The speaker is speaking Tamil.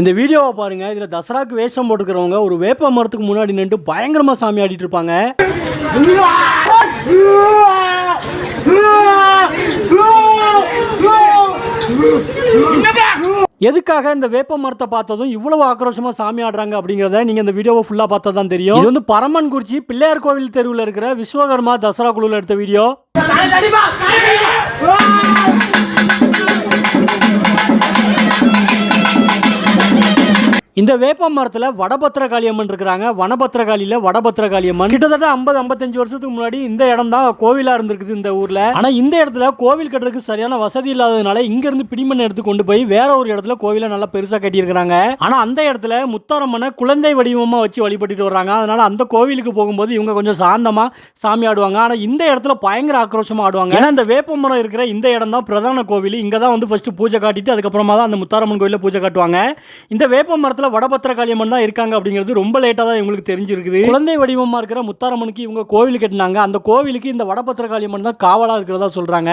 இந்த வீடியோவை பாருங்க. இதுல தசராக்கு வேஷம் போட்டுக்கிறவங்க ஒரு வேப்ப மரத்துக்கு முன்னாடி நின்று பயங்கரமா சாமி ஆடிட்டு இருப்பாங்க. எதுக்காக இந்த வேப்ப மரத்தை பார்த்ததும் இவ்வளவு ஆக்ரோஷமா சாமி ஆடுறாங்க அப்படிங்கறத நீங்க இந்த வீடியோவை ஃபுல்லா பார்த்தா தான் தெரியும். இது வந்து பரமன் குறிச்சி பிள்ளையார் கோவில் தெருவில் இருக்கிற விஸ்வகர்மா தசரா குழுல எடுத்த வீடியோ. இந்த வேப்ப மரத்தில் வடபத்திரகாளி அம்மன் இருக்கிறாங்க. வனபத்திரகாளியில வடபத்திரகாளி அம்மன் கிட்டத்தட்ட ஐம்பது ஐம்பத்தஞ்சு வருஷத்துக்கு முன்னாடி இந்த இடம் தான் கோவிலா இருந்திருக்குது இந்த ஊர்ல. ஆனா இந்த இடத்துல கோவில் கட்டுறதுக்கு சரியான வசதி இல்லாததுனால இங்க இருந்து பிடிமண் எடுத்து கொண்டு போய் வேற ஒரு இடத்துல கோவிலை நல்லா பெருசா கட்டியிருக்கிறாங்க. ஆனா அந்த இடத்துல முத்தாரம்மனை குழந்தை வடிவமா வச்சு வழிபட்டுட்டு வர்றாங்க. அதனால அந்த கோவிலுக்கு போகும்போது இவங்க கொஞ்சம் சாந்தமா சாமி ஆடுவாங்க. ஆனா இந்த இடத்துல பயங்கர ஆக்ரோஷமா ஆடுவாங்க. ஏன்னா இந்த வேப்ப மரம் இருக்கிற இந்த இடம் தான் பிரதான கோவில். இங்க தான் வந்து ஃபர்ஸ்ட் பூஜை காட்டிட்டு அதுக்கப்புறமா தான் அந்த முத்தாரம்மன் கோயிலில் பூஜை காட்டுவாங்க. இந்த வேப்ப மரத்துல வடபத்திரகாளியம்மன் தான் இருக்காங்க அப்படிங்கிறது ரொம்ப லேட்டாக தான் இவங்களுக்கு தெரிஞ்சிருக்குது. குழந்தை வடிவமாக இருக்கிற முத்தாரம்மனுக்கு இவங்க கோவில் கட்டினாங்க. அந்த கோவிலுக்கு இந்த வடபத்திரகாளியம்மன் தான் காவலாக இருக்கிறதா சொல்கிறாங்க